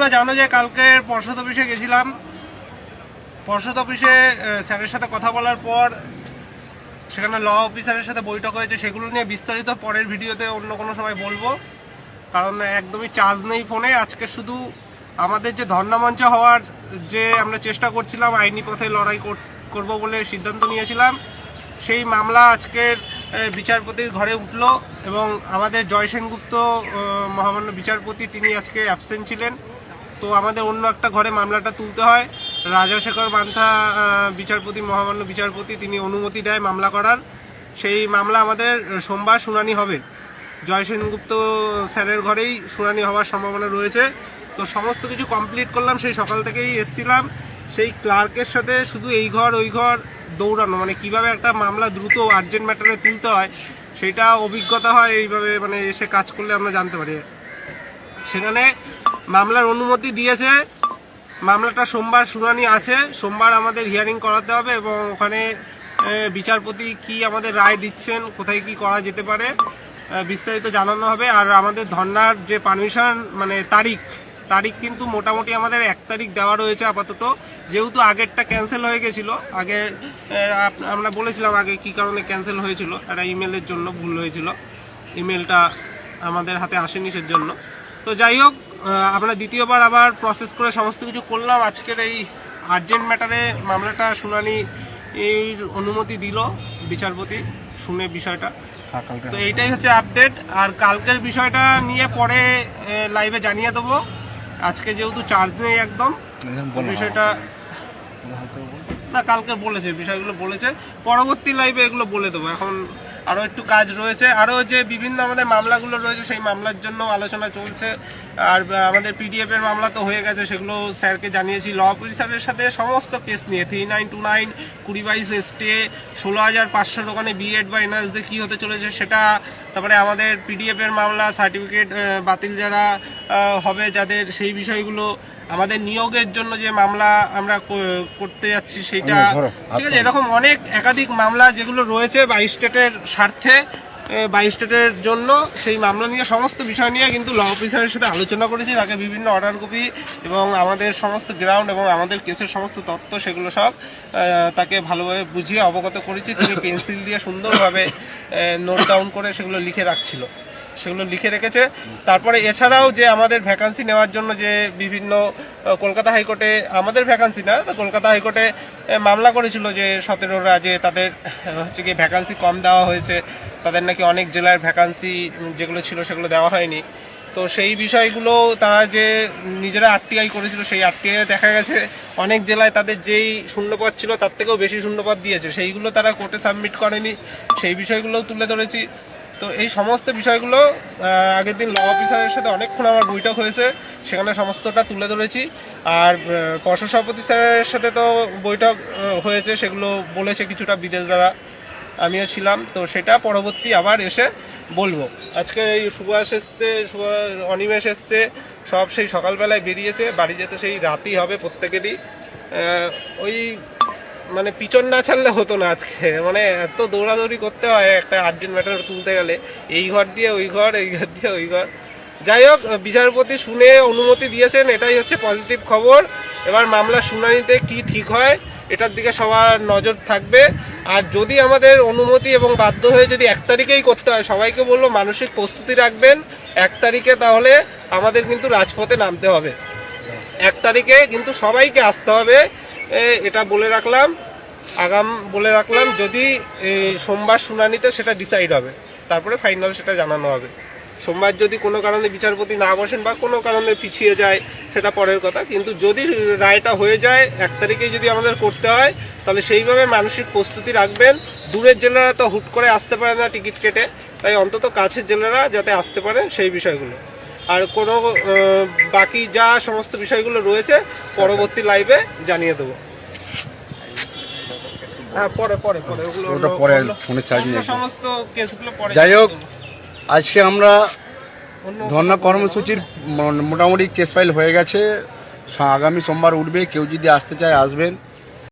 তোমরা জানো যে কালকে পর্ষদ অফিসে গেছিলাম। পর্ষদ অফিসে স্যারের সাথে কথা বলার পর সেখানে ল অফিসারের সাথে বৈঠক হয়েছে, সেগুলো নিয়ে বিস্তারিত পরের ভিডিওতে অন্য কোনো সময় বলব। কারণ একদমই চার্জ নেই ফোনে। আজকে শুধু আমাদের যে ধর্ণামঞ্চ হওয়ার যে আমরা চেষ্টা করছিলাম, আইনি পথে লড়াই কর- করব বলে সিদ্ধান্ত নিয়েছিলাম, সেই মামলা আজকের বিচারপতির ঘরে উঠল এবং আমাদের জয় সেনগুপ্ত মহামান্য বিচারপতি, তিনি আজকে অ্যাবসেন্ট ছিলেন। তো আমাদের অন্য একটা ঘরে মামলাটা তুলতে হয়। রাজাশেখর বান্থা বিচারপতি, মহামান্য বিচারপতি, তিনি অনুমতি দেয় মামলা করার। সেই মামলা আমাদের সোমবার শুনানি হবে। জয় সেনগুপ্ত স্যারের ঘরেই শুনানি হওয়ার সম্ভাবনা রয়েছে। তো সমস্ত কিছু কমপ্লিট করলাম, সেই সকাল থেকেই এসছিলাম। সেই ক্লার্কের সাথে শুধু এই ঘর, ওই ঘর দৌড়ানো মানে কীভাবে একটা মামলা দ্রুত আর্জেন্ট ম্যাটারে তুলতে হয়, সেটা অভিজ্ঞতা হয়, এইভাবে মানে এসে কাজ করলে আমরা জানতে পারি। সেখানে মামলার অনুমতি দিয়েছে। মামলাটা সোমবার শুনানি আছে। সোমবার আমাদের হিয়ারিং করাতে হবে এবং ওখানে বিচারপতি কি আমাদের রায় দিচ্ছেন, কোথায় কি করা যেতে পারে বিস্তারিত জানানো হবে। আর আমাদের ধর্নার যে পারমিশন মানে তারিখ তারিখ কিন্তু মোটামুটি আমাদের এক তারিখ দেওয়া রয়েছে আপাতত। যেহেতু আগেরটা ক্যান্সেল হয়ে গেছিল, আগে আপ- আমরা বলেছিলাম আগে কি কারণে ক্যান্সেল হয়েছিল, একটা ইমেলের জন্য ভুল হয়েছিল। ইমেলটা আমাদের হাতে আসেনি সের জন্য তো যাই হোক আমরা দ্বিতীয়বার আবার প্রসেস করে সমস্ত কিছু করলাম। আজকের এই আর্জেন্ট ম্যাটারে মামলাটা শুনানি এর অনুমতি দিল বিচারপতি শুনে বিষয়টা। তো এইটাই হচ্ছে আপডেট আর কালকের বিষয়টা নিয়ে পরে লাইভে জানিয়ে দেবো। আজকে যেহেতু চার্জ নেই একদম বিষয়টা না কালকে বলেছে বিষয়গুলো বলেছে। পরবর্তী লাইভে এগুলো বলে দেবো। এখন আরও একটু কাজ রয়েছে। আরও যে বিভিন্ন আমাদের মামলাগুলো রয়েছে সেই মামলার জন্য আলোচনা চলছে। আর আমাদের পিডিএফ এর মামলা তো হয়ে গেছে সেগুলো স্যারকে জানিয়েছি। ল অফিসারের সাথে সমস্ত কেস নিয়ে থ্রি নাইন টু নাইন কুড়ি বাইশ এসটে ষোলো হাজার পাঁচশো দোকানে বিএড বা এনআরএসদের কী হতে চলেছে সেটা তারপরে আমাদের পিডিএফ এর মামলা সার্টিফিকেট বাতিল যারা হবে যাদের সেই বিষয়গুলো আমাদের নিয়োগের জন্য যে মামলা আমরা করতে যাচ্ছি সেটা ঠিক আছে? এরকম অনেক একাধিক মামলা যেগুলো রয়েছে বা স্টেটের স্বার্থে বাই স্টেটের জন্য সেই মামলা নিয়ে, সমস্ত বিষয় নিয়ে কিন্তু ল অফিসারের সাথে আলোচনা করেছি, তাকে বিভিন্ন অর্ডার কপি এবং আমাদের সমস্ত গ্রাউন্ড এবং আমাদের কেসের সমস্ত তথ্য, সেগুলো সব তাকে ভালোভাবে বুঝিয়ে অবগত করেছি। তিনি পেন্সিল দিয়ে সুন্দরভাবে নোট ডাউন করে সেগুলো লিখে রাখছিল। সেগুলো লিখে রেখেছে। তারপরে এছাড়াও যে আমাদের ভ্যাকান্সি নেওয়ার জন্য যে বিভিন্ন কলকাতা হাইকোর্টে, আমাদের ভ্যাকান্সি না, তো কলকাতা হাইকোর্টে মামলা করেছিল যে সতেরোরা যে তাদের হচ্ছে কি ভ্যাকান্সি কম দেওয়া হয়েছে। তাদের নাকি অনেক জেলার ভ্যাকান্সি যেগুলো ছিল সেগুলো দেওয়া হয়নি। তো সেই বিষয়গুলো তারা যে নিজেরা আরটিআই করেছিল, সেই আরটিআই দেখা গেছে অনেক জেলায় তাদের যেই শূন্যপদ ছিল তার থেকেও বেশি শূন্যপদ দিয়েছে। সেইগুলো তারা কোর্টে সাবমিট করেনি। সেই বিষয়গুলোও তুলে ধরেছি। তো এই সমস্ত বিষয়গুলো আগের দিন ল অফিসারের সাথে অনেকক্ষণ আমার বৈঠক হয়েছে, সেখানে সমস্তটা তুলে ধরেছি। আর পর্ষদ সভাপতি স্যারের সাথে তো বৈঠক হয়েছে, সেগুলো বলেছে কিছুটা বিদেশ দ্বারা। আমিও ছিলাম, তো সেটা পরবর্তী আবার এসে বলব। আজকে এই সুভাষ এসছে, সুভাষ, অনিমেষ এসছে, সব সেই সকালবেলায় বেরিয়েছে, বাড়ি যেতে সেই রাতই হবে প্রত্যেকেরই। ওই মানে পিছন না ছাড়লে হতো না আজকে। মানে এত দৌড়াদৌড়ি করতে হয়, একটা আর্জেন্ট ম্যাটার তুলতে গেলে। এই ঘর দিয়ে ওই ঘর, এই ঘর দিয়ে ওই ঘর। যাই হোক, বিচারপতি শুনে অনুমতি দিয়েছেন, এটাই হচ্ছে পজিটিভ খবর। এবার মামলা শুনানিতে কি ঠিক হয়, এটার দিকে সবার নজর থাকবে। আর যদি আমাদের অনুমতি এবং বাধ্য হয়ে যদি এক তারিখেই করতে হয়, সবাইকে বলব মানসিক প্রস্তুতি রাখবেন। এক তারিখে তাহলে আমাদের কিন্তু রাজপথে নামতে হবে। এক তারিখে কিন্তু সবাইকে আসতে হবে। এটা বলে রাখলাম, আগাম বলে রাখলাম, যদি সোমবার শুনানিতে সেটা ডিসাইড হবে, তারপরে ফাইনাল সেটা জানানো হবে। সোমবার যদি কোনো কারণে বিচারপতি না বসেন বা কোনো কারণে পিছিয়ে যায়, সেটা পরের কথা, কিন্তু যদি রায়টা হয়ে যায়, এক তারিখে যদি আমাদের করতে হয়, তাহলে সেইভাবে মানসিক প্রস্তুতি রাখবেন। দূরের জেলারা তো হুট করে আসতে পারে না টিকিট কেটে, তাই অন্তত কাছের জেলারা যাতে আসতে পারে সেই বিষয়গুলো। আর কোনো বাকি যা সমস্ত বিষয়গুলো রয়েছে পরবর্তী লাইভে জানিয়ে দেবো। হ্যাঁ পরে পরে পরে ওগুলো ওটা পরে ফোনে চার্জ নেই সমস্ত কেসগুলো পরে যাই হোক আজকে আমরা ধর্ণা কর্মসূচির মোটামুটি কেস ফাইল হয়ে গেছে। আগামী সোমবার উঠবে কেউ যদি আসতে চায় আসবেন।